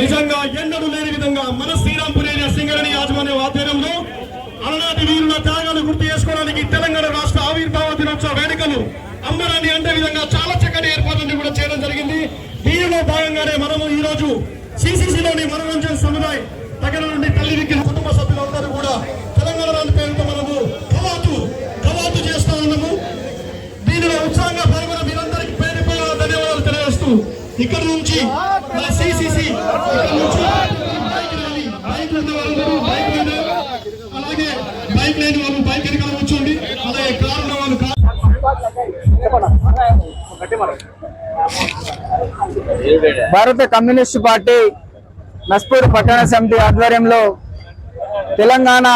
నిజంగా ఎన్నడూ లేని విధంగా మన శ్రీరాంపూర్ ఏరియా సింగరణి యాజమాన్య ఆధ్వర్యంలో అలనాటి వీరుల త్యాగాలు గుర్తు చేసుకోవడానికి తెలంగాణ రాష్ట్ర ఆవిర్భావ దినోత్సవ వేడుకలు అమ్మరాన్ని అంటే విధంగా చాలా చక్కటి ఏర్పాట్లను కూడా చేయడం జరిగింది. దీనిలో భాగంగానే మనము ఈ రోజు సిసిసిలోని మనోరంజన్ సముదాయ్ దగ్గర నుండి తల్లి విగ్రహ కుటుంబ సభ్యులందరూ కూడా తెలంగాణ రాని పేరుతో మనము కవాతు కవాతు చేస్తా ఉన్నాము. దీనిలో ఉత్సాహంగా పాల్గొన్న మీరందరికీ పేరు పేరు ధన్యవాదాలు తెలియజేస్తూ ఇక్కడ నుంచి మన సిసిసి ఇక్కడ నుంచి బైక్ ర్యాలీ, బైక్ ఉన్న వాళ్ళందరూ బైక్ మీద, అలాగే బైక్ లేని వాళ్ళు బైక్ వెనకాల కూర్చోండి. అలాగే కారు ఉన్న వాళ్ళు కారు భారత కమ్యూనిస్టు పార్టీ నస్పూర్ పట్టణ సమితి ఆధ్వర్యంలో తెలంగాణ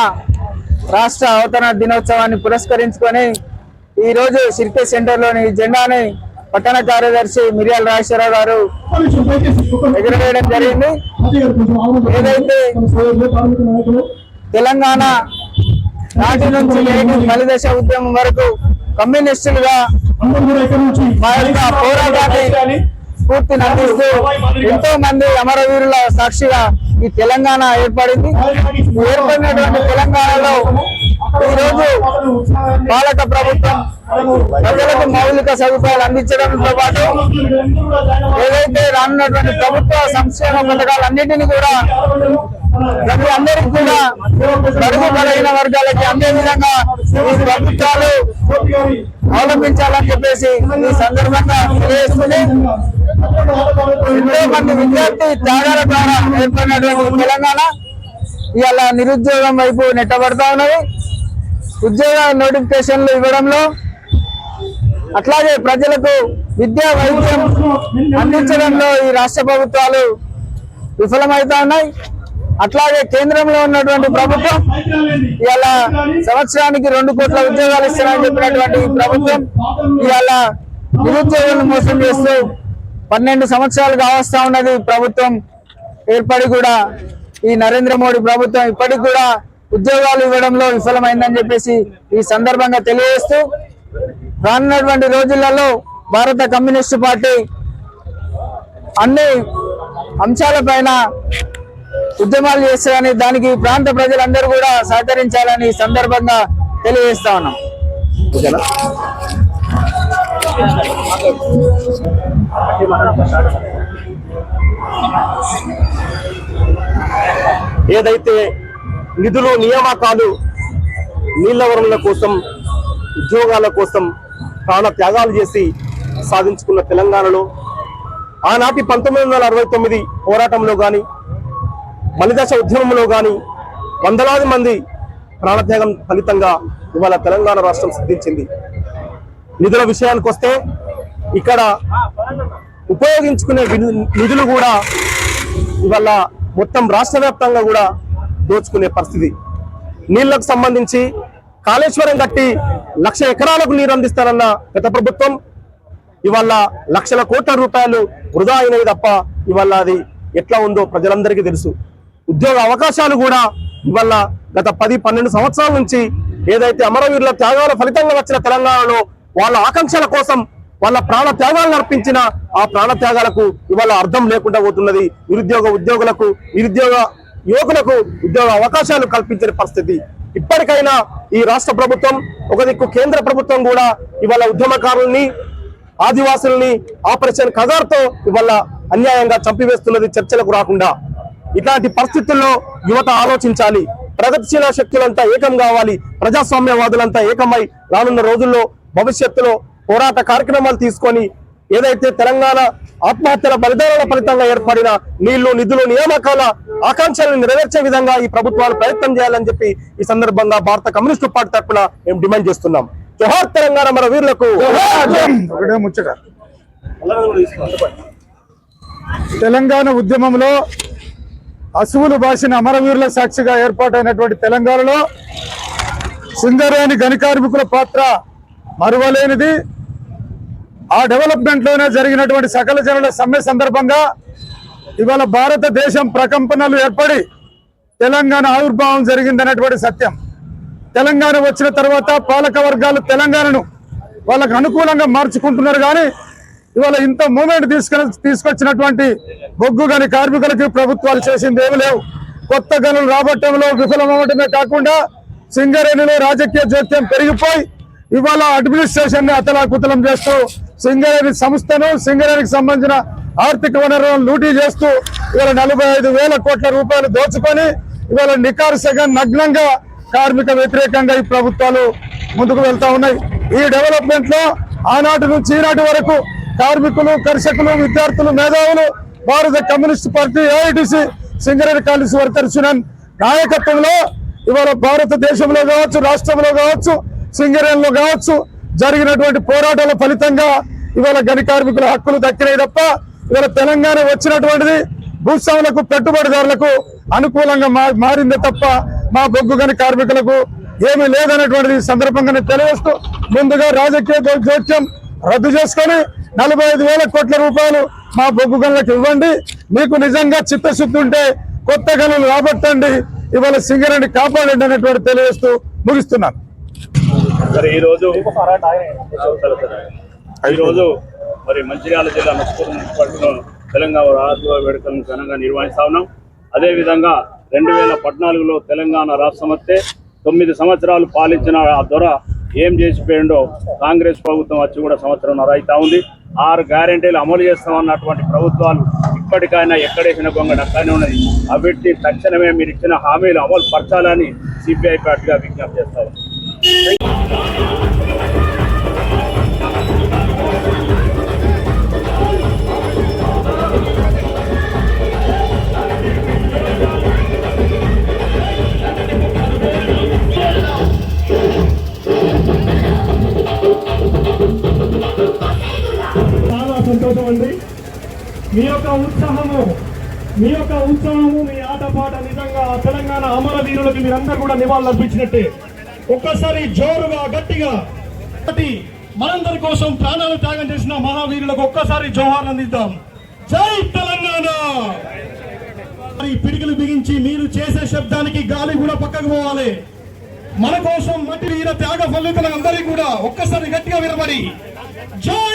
రాష్ట్ర అవతరణ దినోత్సవాన్ని పురస్కరించుకొని ఈ రోజు సిర్కే సెంటర్లోని జెండాని పట్టణ కార్యదర్శి మిర్యాల రాజేశ్వరరావు గారు ఎగురవేయడం జరిగింది. ఏదైతే తెలంగాణ నాటి నుంచి నేటి మలిదశ ఉద్యమం వరకు కమ్యూనిస్టులుగా మా యొక్క పోరాటాన్ని స్ఫూర్తిని అందిస్తూ ఎంతో మంది అమరవీరుల సాక్షిగా ఈ తెలంగాణ ఏర్పడింది. ఏర్పడినటువంటి తెలంగాణలో ఈ రోజు పాలక ప్రభుత్వం ప్రజలకు మౌలిక సదుపాయాలు అందించడంతో పాటు ఏదైతే రానున్నటువంటి ప్రభుత్వ సంక్షేమ పథకాలన్నింటినీ కూడా ప్రతి అందరికి కూడా బడుగు బలహీన వర్గాలకి అందే విధంగా ఈ ప్రభుత్వాలు అవలంబించాలని చెప్పేసి ఈ సందర్భంగా తెలియజేస్తుంది. ఎంతో మంది విద్యార్థి త్యాగాల ద్వారా ఏర్పడినటువంటి తెలంగాణ ఇవాళ నిరుద్యోగం వైపు నెట్టబడతా ఉన్నది. ఉద్యోగ నోటిఫికేషన్లు ఇవ్వడంలో అట్లాగే ప్రజలకు విద్యా వైద్యం అందించడంలో ఈ రాష్ట్ర ప్రభుత్వాలు విఫలమవుతా ఉన్నాయి. అట్లాగే కేంద్రంలో ఉన్నటువంటి ప్రభుత్వం ఇవాళ సంవత్సరానికి రెండు కోట్ల ఉద్యోగాలు ఇస్తారని చెప్పినటువంటి ప్రభుత్వం ఇవాళ నిరుద్యోగులను మోసం చేస్తూ పన్నెండు సంవత్సరాలు కావస్తా ఉన్నది ప్రభుత్వం. ఏర్పడి కూడా ఈ నరేంద్ర మోడీ ప్రభుత్వం ఇప్పటికి కూడా ఉద్యోగాలు ఇవ్వడంలో విఫలమైందని చెప్పేసి ఈ సందర్భంగా తెలియజేస్తూ రానున్నటువంటి రోజులలో భారత కమ్యూనిస్టు పార్టీ అన్ని అంశాలపైన ఉద్యమాలు చేస్తారని దానికి ప్రాంత ప్రజలందరూ కూడా సహకరించాలని సందర్భంగా తెలియజేస్తా ఉన్నాం. ఏదైతే నిధులు నియామకాలు నీళ్ళ వనరుల కోసం ఉద్యోగాల కోసం ప్రాణ త్యాగాలు చేసి సాధించుకున్న తెలంగాణలో ఆనాటి పంతొమ్మిది వందల అరవై తొమ్మిది పోరాటంలో కానీ మలిదశ ఉద్యమంలో కానీ వందలాది మంది ప్రాణత్యాగం ఫలితంగా ఇవాళ తెలంగాణ రాష్ట్రం సిద్ధించింది. నిధుల విషయానికి వస్తే ఇక్కడ ఉపయోగించుకునే నిధులు కూడా ఇవాళ మొత్తం రాష్ట్ర వ్యాప్తంగా కూడా దోచుకునే పరిస్థితి. నీళ్ళకు సంబంధించి కాళేశ్వరం కట్టి లక్ష ఎకరాలకు నీరు అందిస్తారన్న గత ప్రభుత్వం ఇవాళ లక్షల కోట్ల రూపాయలు వృధా అయినవి తప్ప ఇవాళ అది ఎట్లా ఉందో ప్రజలందరికీ తెలుసు. ఉద్యోగ అవకాశాలు కూడా ఇవాళ గత పది పన్నెండు సంవత్సరాల నుంచి ఏదైతే అమరవీరుల త్యాగాల ఫలితంగా వచ్చిన తెలంగాణలో వాళ్ళ ఆకాంక్షల కోసం వాళ్ళ ప్రాణ త్యాగాలను అర్పించిన ఆ ప్రాణ త్యాగాలకు ఇవాళ అర్థం లేకుండా పోతున్నది. నిరుద్యోగ ఉద్యోగులకు నిరుద్యోగ యువకులకు ఉద్యోగ అవకాశాలు కల్పించిన పరిస్థితి. ఇప్పటికైనా ఈ రాష్ట్ర ప్రభుత్వం ఒక దిక్కు కేంద్ర ప్రభుత్వం కూడా ఇవాళ ఉద్యమకారుల్ని ఆదివాసుల్ని ఆపరేషన్ కగార్తో ఇవాళ అన్యాయంగా చంపివేస్తున్నది చర్చలకు రాకుండా ఇట్లాంటి పరిస్థితుల్లో యువత ఆలోచించాలి. ప్రగతిశీల శక్తులంతా ఏకం కావాలి. ప్రజాస్వామ్యవాదులంతా ఏకమై రానున్న రోజుల్లో భవిష్యత్తులో పోరాట కార్యక్రమాలు తీసుకొని ఏదైతే తెలంగాణ ఆత్మహత్యల బలిదానాల ఫలితంగా ఏర్పడిన నీళ్ళు నిధులు నియామకాల ఆకాంక్షలను నెరవేర్చే విధంగా ఈ ప్రభుత్వాలు ప్రయత్నం చేయాలని చెప్పి ఈ సందర్భంగా భారత కమ్యూనిస్టు పార్టీ తరఫున మేము డిమాండ్ చేస్తున్నాం. జోహార్ తెలంగాణ మన వీరులకు. తెలంగాణ ఉద్యమంలో అసువులు బాసిన అమరవీరుల సాక్షిగా ఏర్పాటైనటువంటి తెలంగాణలో సింగరేణి గని కార్మికుల పాత్ర మరువలేనిది. ఆ డెవలప్మెంట్లోనే జరిగినటువంటి సకల జనుల సమ్మె సందర్భంగా ఇవాళ భారతదేశం ప్రకంపనలు ఏర్పడి తెలంగాణ ఆవిర్భావం జరిగిందనేటువంటి సత్యం. తెలంగాణ వచ్చిన తర్వాత పాలక వర్గాలు తెలంగాణను వాళ్ళకు అనుకూలంగా మార్చుకుంటున్నారు కానీ ఇవాళ ఇంత మూమెంట్ తీసుకొని తీసుకొచ్చినటువంటి బొగ్గు గని కార్మికులకి ప్రభుత్వాలు చేసింది ఏమి లేవు. కొత్త గనులు రాబట్టంలో విఫలమవటమే కాకుండా సింగరేణిలో రాజకీయ జోక్యం పెరిగిపోయి ఇవాళ అడ్మినిస్ట్రేషన్ని అతలాకుతలం చేస్తూ సింగరేణి సంస్థను సింగరేణికి సంబంధించిన ఆర్థిక వనరులను లూటీ చేస్తూ ఇవాళ నలభై ఐదు వేల కోట్ల రూపాయలు దోచుకొని ఇవాళ నికార్సగా నగ్నంగా కార్మిక వ్యతిరేకంగా ఈ ప్రభుత్వాలు ముందుకు వెళ్తా ఉన్నాయి. ఈ డెవలప్మెంట్లో ఆనాటి నుంచి ఈనాటి వరకు కార్మికులు కర్షకులు విద్యార్థులు మేధావులు భారత communist party AITC Singareni Congress workers union నాయకత్వంలో ఇవాళ భారతదేశంలో కావచ్చు రాష్ట్రంలో కావచ్చు సింగరేణిలో కావచ్చు జరిగినటువంటి పోరాటాల ఫలితంగా ఇవాళ గని కార్మికుల హక్కులు దక్కినాయి తప్ప ఇవాళ తెలంగాణ వచ్చినటువంటిది భూస్వాములకు పెట్టుబడిదారులకు అనుకూలంగా మా- మారిందే తప్ప మా బొగ్గు గని కార్మికులకు ఏమీ లేదనేటువంటిది సందర్భంగానే సందర్భంగా తెలియజేస్తూ ముందుగా రాజకీయ జోక్యం రద్దు చేసుకొని నలభై ఐదు వేల కోట్ల రూపాయలు మా బొగ్గు గనులకు ఇవ్వండి. మీకు నిజంగా చిత్తశుద్ధి ఉంటే కొత్త గనులు రాబట్టండి. ఇవాళ సింగరేణి కాపాడండి అనేటువంటి తెలియజేస్తూ ముగిస్తున్నాను. మరి ఈ రోజు రోజు మరి మంచిర్యాల జిల్లా నస్పూర్ మున్సిపాలిటీలో తెలంగాణ రాజ్యోత్సవ వేడుకలను ఘనంగా నిర్వహిస్తా ఉన్నాం. అదేవిధంగా రెండు వేల పద్నాలుగులో తెలంగాణ రాష్ట్రం వస్తే తొమ్మిది సంవత్సరాలు పాలించిన ఆ దొర ఏం చేసిపోయిండో కాంగ్రెస్ ప్రభుత్వం వచ్చి కూడా సంవత్సరంన్నర అవుతా ఉంది. ఆరు గ్యారెంటీలు అమలు చేస్తామన్నటువంటి ప్రభుత్వాలు ఇప్పటికైనా ఎక్కడేసిన గొంగ అక్కడనే ఉన్నది. అవిటిని తక్షణమే మీరు ఇచ్చిన హామీలు అమలు పరచాలని సిపిఐ పార్టీగా విజ్ఞప్తి చేస్తారు. మీ యొక్క ఉత్సాహము మీ యొక్క ఉత్సాహము మీ ఆటపాట నిజంగా తెలంగాణ అమరవీరులకు మీరందరూ కూడా నివాళులు అర్పించినట్టే. ఒక్కసారి జోరుగా గట్టిగా మనందరి కోసం ప్రాణాలు త్యాగం చేసిన మహావీరులకు ఒక్కసారి జోహార్ అందిద్దాం. జై తెలంగాణ! పిడికిలు బిగించి మీరు చేసే శబ్దానికి గాలి కూడా పక్కకు పోవాలి. మన కోసం మట్టి వీర త్యాగ ఫలితులందరికీ కూడా ఒక్కసారి గట్టిగా వినబడి జై